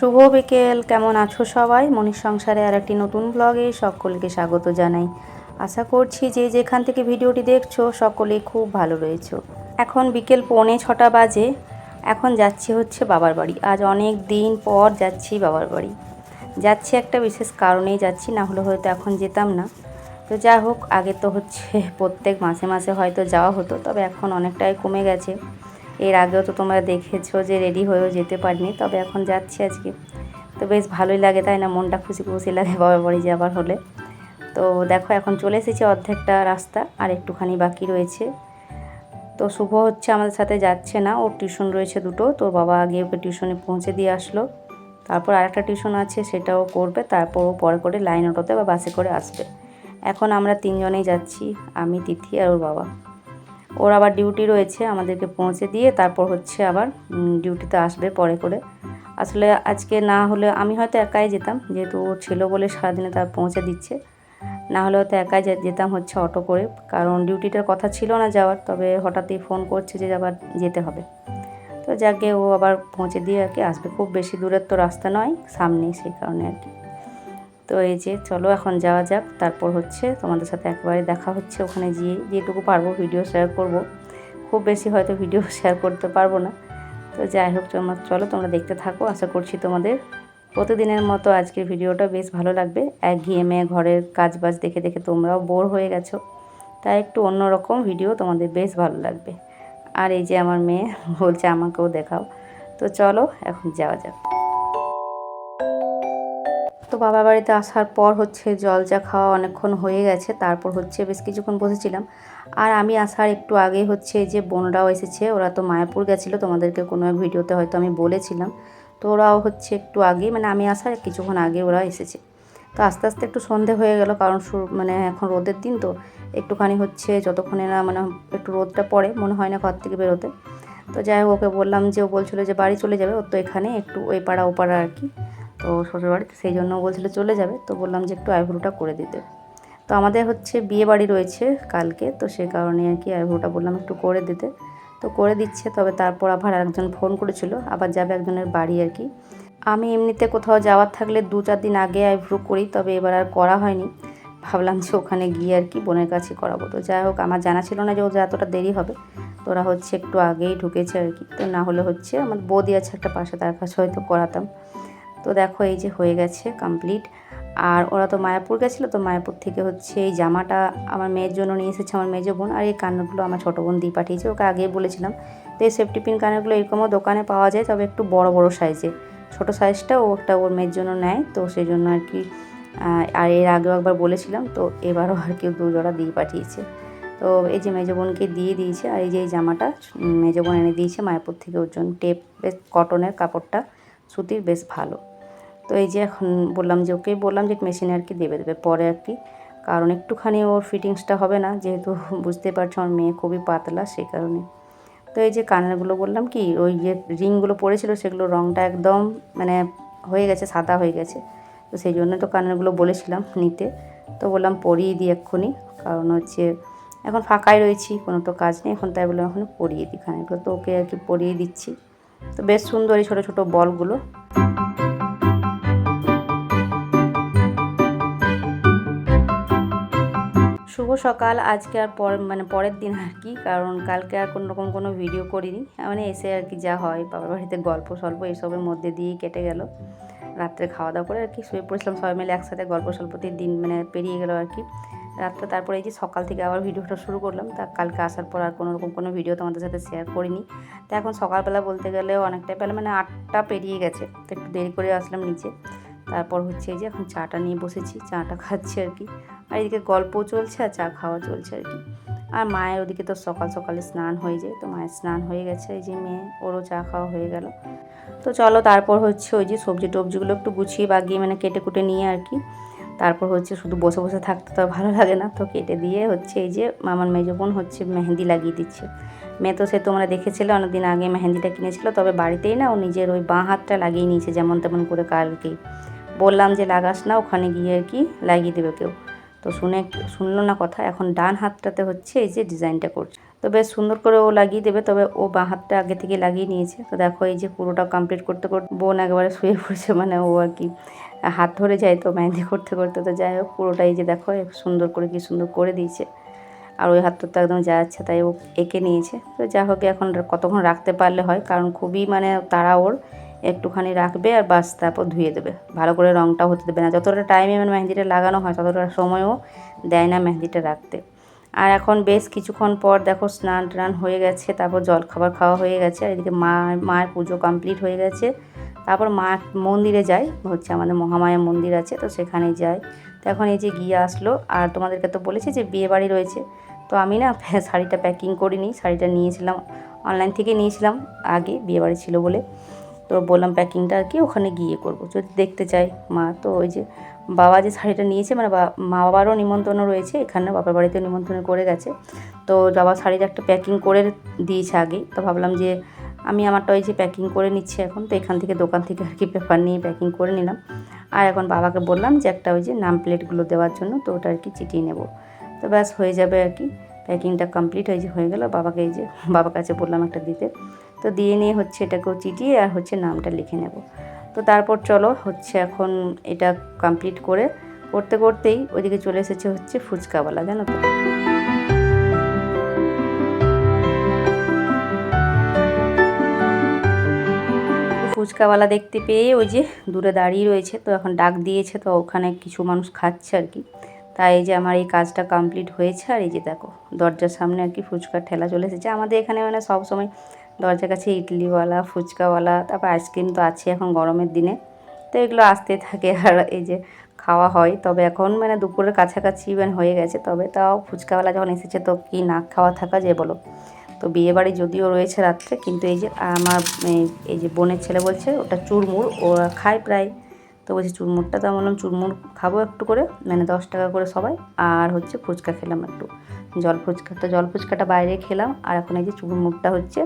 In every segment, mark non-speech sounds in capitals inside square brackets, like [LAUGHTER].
শুভ বিকেল, কেমন আছো সবাই? মনির সংসারে আর একটি নতুন ব্লগে সকলকে স্বাগত জানাই। আশা করছি যে যেখান থেকে ভিডিওটি দেখছ, সকলেই খুব ভালো রয়েছো। এখন বিকেল পৌনে ছটা বাজে, এখন যাচ্ছি হচ্ছে বাবার বাড়ি। আজ অনেক দিন পর যাচ্ছি বাবার বাড়ি। যাচ্ছি একটা বিশেষ কারণেই যাচ্ছি, না হলে হয়তো এখন যেতাম না। তো যা হোক, আগে তো হচ্ছে প্রত্যেক মাসে মাসে হয়তো যাওয়া হতো, তবে এখন অনেকটাই কমে গেছে। এর আগেও তো তোমরা দেখেছ যে রেডি হয়েও যেতে পারিনি, তবে এখন যাচ্ছি আজকে। তো বেশ ভালোই লাগে, তাই না? মনটা খুশি খুশি লাগে বাবার বাড়ি যাবার হলে। তো দেখো, এখন চলে এসেছি অর্ধেকটা রাস্তা, আর একটুখানি বাকি রয়েছে। তো শুভ হচ্ছে আমাদের সাথে, যাচ্ছে না। ওর টিউশন রয়েছে দুটো তোর বাবা আগে ওকে টিউশনে পৌঁছে দিয়ে আসলো। তারপর আরেকটা টিউশন আছে, সেটাও করবে। তারপর ও পরে করে লাইন অটোতে বা বাসে করে আসবে। এখন আমরা তিনজনেই যাচ্ছি, আমি, তিথি আর ওর বাবা। ওর আবার ডিউটি রয়েছে, আমাদেরকে পৌঁছে দিয়ে তারপর হচ্ছে আবার ডিউটিতে আসবে পরে করে। আসলে আজকে না হলে আমি হয়তো একাই যেতাম, যেহেতু ও ছিল বলে সারাদিনে তার পৌঁছে দিচ্ছে। না হলে হয়তো একাই যেতাম হচ্ছে অটো করে, কারণ ডিউটিটার কথা ছিল না যাওয়ার, তবে হঠাৎই ফোন করছে যে আবার যেতে হবে। তো যাকে ও আবার পৌঁছে দিয়ে আর কি আসবে। খুব বেশি দূরের তো রাস্তা নয়, সামনেই সেই কারণে আর কি। তো এই যে চলো এখন যাওয়া যাক। তারপর হচ্ছে তোমাদের সাথে একবারে দেখা হচ্ছে। ওখানে গিয়ে যেটুকু পারব ভিডিও শেয়ার করব। খুব বেশি হয়তো ভিডিও শেয়ার [LAUGHS] করতে পারব না। তো যাই হোক, তোমার চলো, তোমরা দেখতে থাকো। আশা করছি তোমাদের প্রতিদিনের মতো আজকের ভিডিওটা বেশ ভালো লাগবে। এক একঘেয়েমে ঘরের কাজ বাজ দেখে দেখে তোমরাও বোর হয়ে গেছো। তাই একটু অন্যরকম ভিডিও তোমাদের বেশ ভালো লাগবে। আর এই যে আমার মেয়ে বলছে, আমাকেও দেখাও। তো চলো, এখন যাওয়া যাক। তো বাবা বাড়িতে আসার পর হচ্ছে জল চা খাওয়া অনেকক্ষণ হয়ে গেছে, তারপর হচ্ছে বেশ কিছুক্ষণ বসেছিলাম। আর আমি আসার একটু আগে হচ্ছে যে বোনরাও এসেছে, ওরা তো মায়াপুর গেছিল, তোমাদেরকে কোনো এক ভিডিওতে হয়তো আমি বলেছিলাম। তো ওরাও হচ্ছে একটু আগে মানে আমি আসার কিছুক্ষণ আগে ওরা এসেছে। তো আস্তে আস্তে একটু সন্ধে হয়ে গেল, কারণ মানে এখন রোদের দিন তো, একটুখানি হচ্ছে যতক্ষণে না মানে একটু রোদটা পড়ে, মনে হয় না ঘর থেকে বেরোতে। তো যাই হোক, ওকে বললাম যে, ও বলছিল যে, বাড়ি চলে যাবে ওর তো এখানে একটু ওই পাড়া ও পাড়া আর কি। তো শ্বশুরবাড়িতে সেই জন্য বলছিল চলে যাবে। তো বললাম যে একটু আইব্রোটা করে দিতে। তো আমাদের হচ্ছে বিয়ে বাড়ি রয়েছে কালকে, তো সে কারণে আর কি আইব্রোটা বললাম একটু করে দিতে। তো করে দিচ্ছে, তবে তারপর আবার একজন ফোন করেছিল, আবার যাবে একজনের বাড়ি আর কি। আমি এমনিতে কোথাও যাওয়ার থাকলে দু চার দিন আগে আইব্রো করি, তবে এবার আর করা হয়নি। ভাবলাম যে ওখানে গিয়ে আর কি বোনের কাছে করাবো। তো যাই হোক, আমার জানা ছিল না যে ওদের এতটা দেরি হবে। তো ওরা হচ্ছে একটু আগেই ঢুকেছে আর কি। তো না হলে হচ্ছে আমার বৌদি আছে একটা পাশে, তার কাছে হয়তো করাতাম। তো দেখো এই যে হয়ে গেছে কমপ্লিট আর ওরা তো মায়াপুর গেছিল, তো মায়াপুর থেকে হচ্ছে এই জামাটা আমার মেয়ের জন্য নিয়ে এসেছে আমার মেজো বোন। আর এই কানেরগুলো আমার ছোটো বোন দিয়ে পাঠিয়েছে, ওকে আগেই বলেছিলাম। তো এই সেফটি পিন কানেরগুলো এরকমও দোকানে পাওয়া যায়, তবে একটু বড় বড় সাইজে ছোটো সাইজটা ও একটা ওর মেয়ের জন্য নেয়, তো সেই জন্য আর কি আর এর আগেও একবার বলেছিলাম, তো এবারও আর কি দু জোড়া দিয়ে পাঠিয়েছে। তো এই যে মেজো বোনকে দিয়ে দিয়েছে, আর এই যে এই জামাটা মেজো বোন এনে দিয়েছে মায়াপুর থেকে ওর জন্য। টেপ, বেশ কটনের কাপড়টা, সুতির, বেশ ভালো। তো এই যে এখন বললাম যে, ওকে বললাম যে, মেশিনে আর কি দেবে দেবে পরে আর কি। কারণ একটুখানি ওর ফিটিংসটা হবে না, যেহেতু [LAUGHS] বুঝতে পারছ আমার মেয়ে খুবই পাতলা সেই কারণে। তো এই যে কানেরগুলো বললাম কি, ওই যে রিংগুলো পড়েছিল সেগুলো রঙটা একদম মানে হয়ে গেছে, সাদা হয়ে গেছে। তো সেই জন্য তো কানেরগুলো বলেছিলাম নিতে। তো বললাম পরিয়ে দিই এক্ষুনি, কারণ হচ্ছে এখন ফাঁকাই রয়েছি, কোনো তো কাজ নেই। এখন তাই বললাম এখন পরিয়ে দিই কানেরগুলো। তো ওকে আর কি পরিয়ে দিচ্ছি। তো বেশ সুন্দর এই ছোটো ছোটো বলগুলো। শুভ সকাল। আজকে আর পর মানে পরের দিন আর কি, কারণ কালকে আর কোনো রকম কোনো ভিডিও করিনি। মানে এসে আর কি যা হয়, বাবার বাড়িতে গল্প সল্প এইসবের মধ্যে দিয়েই কেটে গেল। রাত্রে খাওয়া দাওয়া করে আর কি শুয়ে পড়েছিলাম সবাই মিলে একসাথে গল্প সল্পতির দিন মানে পেরিয়ে গেল আর কি। রাত্রে তারপরে এই যে সকাল থেকে আবার ভিডিওটা শুরু করলাম, তা কালকে আসার পর আর কোনো রকম কোনো ভিডিও তোমাদের সাথে শেয়ার করিনি। তা এখন সকালবেলা বলতে গেলে অনেকটাই বেলা মানে আটটা পেরিয়ে গেছে, তো একটু দেরি করে আসলাম নিচে। তারপর হচ্ছে এই যে এখন চাটা নিয়ে বসেছি, চাটা খাচ্ছি আর কি। আর এদিকে গল্প চলছে আর চা খাওয়া চলছে আর কি। আর মায়ের ওদিকে তো সকাল সকালে স্নান হয়ে যায়, তো মায়ের স্নান হয়ে গেছে, এই যে মেয়ে, ওরও চা খাওয়া হয়ে গেল। তো চলো তারপর হচ্ছে ওই যে সবজি টবজিগুলো একটু গুছিয়ে বাগিয়ে মানে কেটে কুটে নিয়ে আর কি। তারপর হচ্ছে শুধু বসে বসে থাকতে তো ভালো লাগে না, তো কেটে দিয়ে হচ্ছে এই যে আমার মেজো বোন হচ্ছে মেহেন্দি লাগিয়ে দিচ্ছে। মেয়ে তো সে তোমরা দেখেছিলে, অনেকদিন আগে মেহেন্দিটা কিনেছিল, তবে বাড়িতেই না ও নিজের ওই বাঁ হাতটা লাগিয়ে নিয়েছে যেমন তেমন করে কালকেই। বললাম যে লাগাস না, ওখানে গিয়ে আর কি লাগিয়ে দেবে কেউ। তো শুনে, শুনলো না কথা, এখন ডান হাতটাতে হচ্ছে এই যে ডিজাইনটা করছে। তো বেশ সুন্দর করে ও লাগিয়ে দেবে, তবে ও বাঁ হাতটা আগে থেকে লাগিয়ে নিয়েছে। তো দেখো এই যে পুরোটা কমপ্লিট করতে করতে বোন একবারে শুয়ে পড়েছে মানে ও আর কি হাত ধরে যায় তো মেহেন্দি করতে করতে। তো যাই হোক পুরোটা এই যে দেখো সুন্দর করে কি সুন্দর করে দিয়েছে। আর ওই হাতটা তো একদম যাচ্ছে তাই ও এঁকে নিয়েছে। তো যা হোক, এখন কতক্ষণ রাখতে পারলে হয়, কারণ খুবই মানে তারা ওর একটুখানি রাখবে আর বাস তারপর ধুয়ে দেবে। ভালো করে রঙটাও হতে দেবে না। যতটা টাইমে মানে মেহেন্দিটা লাগানো হয়, ততটা সময়ও দেয় না মেহেন্দিটা রাখতে। আর এখন বেশ কিছুক্ষণ পর দেখো স্নান টান হয়ে গেছে, তারপর জল খাবার খাওয়া হয়ে গেছে, আর এদিকে মা, মায়ের পুজো কমপ্লিট হয়ে গেছে। তারপর মা মন্দিরে যায় হচ্ছে আমাদের মহামায়া মন্দির আছে, তো সেখানে যাই। তো এখন এই যে গিয়ে আসলো, আর তোমাদেরকে তো বলেছি যে বিয়ে বাড়ি রয়েছে। তো আমি না [LAUGHS] শাড়িটা প্যাকিং করিনি, শাড়িটা নিয়েছিলাম অনলাইন থেকে নিয়েছিলাম আগে বিয়েবাড়ি ছিল বলে। তো বললাম প্যাকিংটা আর কি, ওখানে গিয়ে করব। যদি দেখতে চাই মা, তো ওই যে বাবা যে শাড়িটা নিয়েছে মানে মা বাবারও নিমন্ত্রণ রয়েছে এখানে বাবার বাড়িতেও নিমন্ত্রণ করে গেছে। তো বাবা শাড়িটা একটা প্যাকিং করে দিয়েছে আগেই, তো ভাবলাম যে আমি আমারটা ওই যে প্যাকিং করে নিচ্ছি এখন, তো এখান থেকে দোকান থেকে আর কি পেপার নিয়ে প্যাকিং করে নিলাম। আর এখন বাবাকে বললাম যে একটা ওই যে নাম প্লেটগুলো দেওয়ার জন্য, তো ওটা আর কি চিটিয়ে নেব। তো ব্যাস হয়ে যাবে আর কি প্যাকিংটা কমপ্লিট হয়ে যে হয়ে গেল, বাবাকে এই যে, বাবার কাছে বললাম একটা দিতে। তো দিয়ে নিয়ে হচ্ছে এটাকেও চিটিয়ে আর হচ্ছে নামটা লিখে নেব। তো তারপর চলো হচ্ছে এখন এটা কমপ্লিট করে করতে করতেই ওইদিকে চলে এসেছে হচ্ছে ফুচকাওয়ালা, জানো তো। ফুচকাওয়ালা দেখতে পেয়ে ওই যে দূরে দাঁড়িয়ে রয়েছে, তো এখন ডাক দিয়েছে, তো ওখানে কিছু মানুষ খাচ্ছে আর কি। তাই এই যে আমার এই কাজটা কমপ্লিট হয়েছে আর এই যে দেখো দরজার সামনে আর কি ফুচকার ঠেলা চলে এসেছে। আমাদের এখানে মানে সব সময় দরজার কাছে ইডলিওয়ালা, ফুচকাওয়ালা, তারপর আইসক্রিম তো আছে এখন গরমের দিনে। তো এগুলো আসতে থাকে আর এই যে খাওয়া হয়। তবে এখন মানে দুপুরের কাছাকাছি ইভেন হয়ে গেছে। তবে তাও ফুচকাওয়ালা যখন এসেছে তো কি না খাওয়া থাকা যে বলো। তো বিয়েবাড়ি যদিও রয়েছে রাত্রে, কিন্তু এই যে আমার এই যে বোনের ছেলে বলছে, ওটা চুরমুর ও খায় প্রায় তো বলছি চুরমুরটা তো বললাম, চুরমুর খাব একটু করে মানে দশ টাকা করে সবাই। আর হচ্ছে ফুচকা খেলাম একটু। জল ফুচকা, তো জল ফুচকাটা বাইরে খেলাম, আর এখন এই যে চুরমুরটা হচ্ছে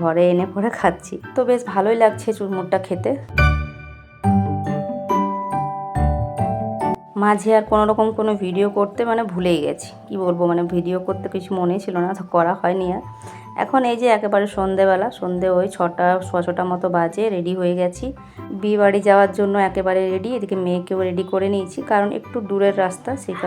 ঘরে এনে পরে খাচ্ছি। তো বেশ ভালোই লাগছে চুরমুরটা খেতে। মাঝে আর কোনো রকম কোনো ভিডিও করতে মানে ভুলেই গেছি। কি বলব মানে ভিডিও করতে কিছু মনে ছিল না করা হয়নি আর। এখন এই যে একেবারে সন্ধেবেলা সন্ধে ওই ছটা ছ ছটা মতো বাজে রেডি হয়ে গেছি। বিয়ে বাড়ি যাওয়ার জন্য একেবারে রেডি এদিকে মেয়েকেও রেডি করে নিয়েছি কারণ একটু দূরের রাস্তা সেটা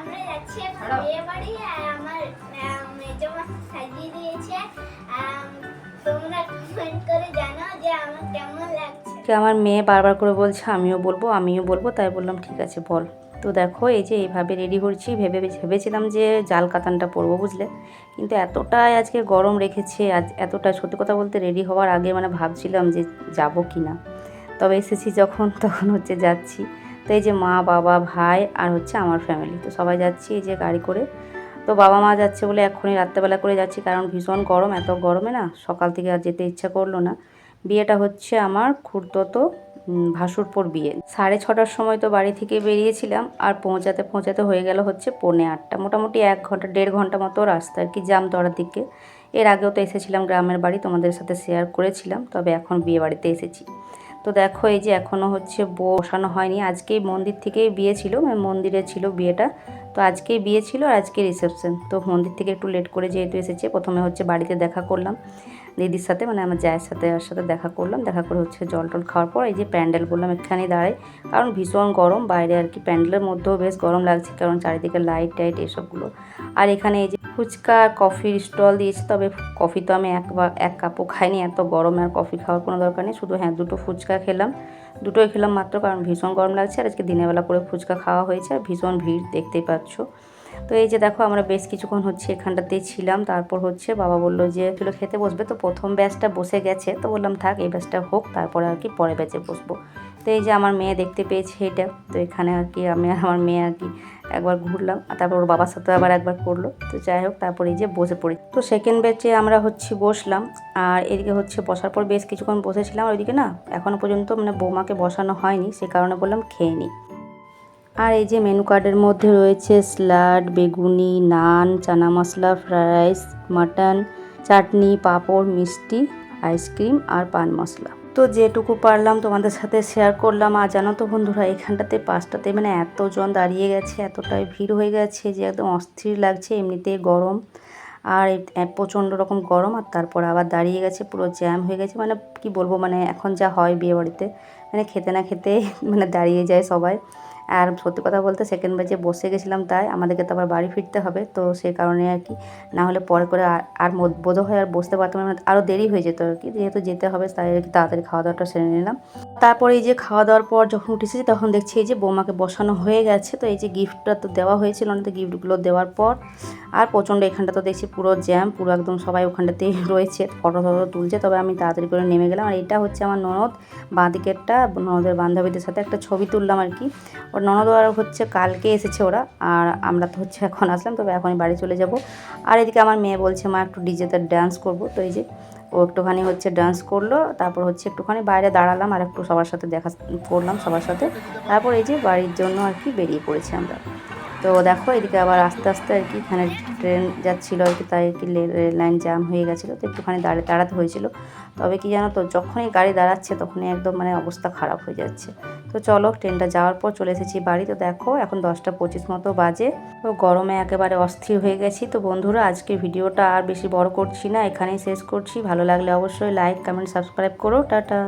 আমার মেয়ে বারবার করে বলছে আমিও বলব আমিও বলব তাই বললাম ঠিক আছে বল। তো দেখো, এই যে এইভাবে রেডি করছি। ভেবে, ভেবেছিলাম যে জাল কাতানটা পরবো, বুঝলে? কিন্তু এতটাই আজকে গরম রেখেছে, আজ এতটা সত্যি কথা বলতে রেডি হওয়ার আগে মানে ভাবছিলাম যে যাব কি না। তবে এসেছি যখন, [LAUGHS] তখন হচ্ছে যাচ্ছি। তো এই যে মা, বাবা, ভাই আর হচ্ছে আমার ফ্যামিলি তো সবাই যাচ্ছি এই যে গাড়ি করে। তো বাবা মা যাচ্ছে বলে এক্ষুনি রাত্রেবেলা করে যাচ্ছি, কারণ ভীষণ গরম, এত গরমে না সকাল থেকে আর যেতে ইচ্ছা করল না। বিয়েটা হচ্ছে আমার খুঁড়তো ভাসুরপুর বিয়ে। সাড়ে ছটার সময় তো বাড়ি থেকে বেরিয়েছিলাম, আর পৌঁছাতে পৌঁছাতে হয়ে গেল হচ্ছে পৌনে আটটা। মোটামুটি এক ঘণ্টা, দেড় ঘণ্টা মতো রাস্তা আর কি জাম দরার দিকে। এর আগেও তো এসেছিলাম গ্রামের বাড়ি, তোমাদের সাথে শেয়ার করেছিলাম, তবে এখন বিয়ে বাড়িতে এসেছি। তো দেখো, এই যে এখনও হচ্ছে বসানো হয়নি। আজকেই মন্দির থেকেই বিয়ে ছিল মানে মন্দিরে ছিল বিয়েটা। তো আজকেই বিয়ে ছিল আর আজকে রিসেপশন তো মন্দির থেকে একটু লেট করে যেহেতু এসেছে, প্রথমে হচ্ছে বাড়িতে দেখা করলাম। দিদির সাথে মানে আমার জায়ের সাথে ওর সাথে দেখা করলাম। দেখা করে হচ্ছে জল টল খাওয়ার পর এই যে প্যান্ডেল বললাম এখানে দাঁড়াই। কারণ ভীষণ গরম, বাইরে আর কি প্যান্ডেলের মধ্যেও বেশ গরম লাগছে, কারণ চারিদিকে লাইট টাইট এসবগুলো। আর এখানে এই যে ফুচকা কফির স্টল দিয়েছে, তবে কফি তো আমি একবার এক কাপও খাইনি, এত গরম আর কফি খাওয়ার কোনো দরকার নেই। শুধু হ্যাঁ দুটো ফুচকা খেলাম। দুটোই খেলাম মাত্র, কারণ ভীষণ গরম লাগছে। আর আজকে দিনের বেলা করে ফুচকা খাওয়া হয়েছে, আর ভীষণ ভিড় দেখতেই পাচ্ছ। তো এই যে দেখো আমরা বেশ কিছুক্ষণ হচ্ছে এখানটাতেই ছিলাম, তারপর হচ্ছে বাবা বলল যে, এগুলো খেতে বসবে তো, প্রথম ব্যাচটা বসে গেছে। তো বললাম, থাক, এই ব্যাচটা হোক, তারপরে আর কি পরে ব্যাচে বসবো। তো এই যে আমার মেয়ে দেখতে পেয়েছে এটা, তো এখানে আর কি আমি আর আমার মেয়ে আর কি একবার ঘুরলাম, আর তারপর ওর বাবার সাথে আবার একবার করল। তো যাই হোক, তারপর এই যে বসে পড়ি। তো সেকেন্ড ব্যাচে আমরা হচ্ছে বসলাম, আর এদিকে হচ্ছে বসার পর বেশ কিছুক্ষণ বসেছিলাম ওইদিকে না এখনও পর্যন্ত মানে বৌমাকে বসানো হয়নি, সে কারণে বললাম খেয়ে নিই আর এই যে মেনু কার্ডের মধ্যে রয়েছে স্যালাড বেগুনি naan chana masala fried rice mutton chutney papad, মিষ্টি আইসক্রিম আর পান মশলা। তো যেটুকু পারলাম তোমাদের সাথে শেয়ার করলাম। আর জানো তো বন্ধুরা, এখানটাতে পাঁচটাতে মানে এতজন দাঁড়িয়ে গেছে, এতটাই ভিড় হয়ে গেছে যে একদম অস্থির লাগছে এমনিতে গরম। আর প্রচণ্ড রকম গরম, আর তারপর আবার দাঁড়িয়ে গেছে, পুরো জ্যাম হয়ে গেছে। মানে কি বলব মানে এখন যা হয় বিয়ে বাড়িতে মানে খেতে না খেতে মানে দাঁড়িয়ে যায় সবাই। আর সত্যি কথা বলতে সেকেন্ড বেজে বসে গেছিলাম তাই আমাদেরকে তো আবার বাড়ি ফিরতে হবে। তো সেই কারণে আর কি, না হলে পরে করে আর বোধ হয় আর বসতে পারতাম না আরও দেরি হয়ে যেত আর কি। যেহেতু যেতে হবে তাই আর কি তাড়াতাড়ি খাওয়া দাওয়াটা সেরে নিলাম। তারপরে এই যে খাওয়া দাওয়ার পর যখন উঠেছি তখন দেখছি এই যে বৌমাকে বসানো হয়ে গেছে। তো এই যে গিফটটা তো দেওয়া হয়েছিল না, তো গিফটগুলো দেওয়ার পর আর প্রচণ্ড এখানটা তো দেখছি পুরো জ্যাম পুরো একদম সবাই ওখানটাতেই [LAUGHS] রয়েছে ফটো ফটো তুলছে। তবে আমি তাড়াতাড়ি করে নেমে গেলাম। আর এটা হচ্ছে আমার ননদ বাঁ দিকেরটা ননদের বান্ধবীদের সাথে একটা ছবি তুললাম আর কি। ওর ননদ আর হচ্ছে কালকে এসেছে ওরা, আর আমরা তো হচ্ছে এখন আসলাম, তবে এখনই বাড়ি চলে যাব। আর এদিকে আমার মেয়ে বলছে, মা, একটু ডিজেতে ডান্স করব। তো এই যে ও একটুখানি হচ্ছে ডান্স করল, তারপর হচ্ছে একটুখানি বাইরে দাঁড়ালাম আর একটু সবার সাথে দেখা করলাম সবার সাথে। তারপর এই যে বাড়ির জন্য আর কি বেরিয়ে পড়েছি আমরা। তো দেখো, এদিকে আবার আস্তে আস্তে আর কি এখানে ট্রেন যাচ্ছিল আর কি, তাই কি রেল লাইন জ্যাম হয়ে গেছিল, তো একটুখানি দাঁড়িয়ে দাঁড়াতে হয়েছিল। তবে কি জানো তো, যখনই গাড়ি দাঁড়াচ্ছে তখনই একদম মানে অবস্থা খারাপ হয়ে যাচ্ছে। তো চলো ট্রেনটা যাওয়ার পর চলে এসেছি বাড়ি। তো দেখো, এখন দশটা পঁচিশ মতো বাজে। তো গরমে একেবারে অস্থির হয়ে গেছি। তো বন্ধুরা, আজকে ভিডিওটা আর বেশি বড় করছি না, এখানেই শেষ করছি। ভালো লাগলে অবশ্যই লাইক কমেন্ট সাবস্ক্রাইব করো। টাটা।